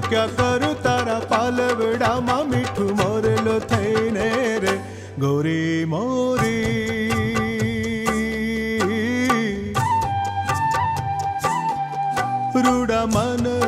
ક્યાં કરું તારા પાલવડામાં મીઠું મોરેલો થઈને રે. ગોરી મોરી. રૂડા મન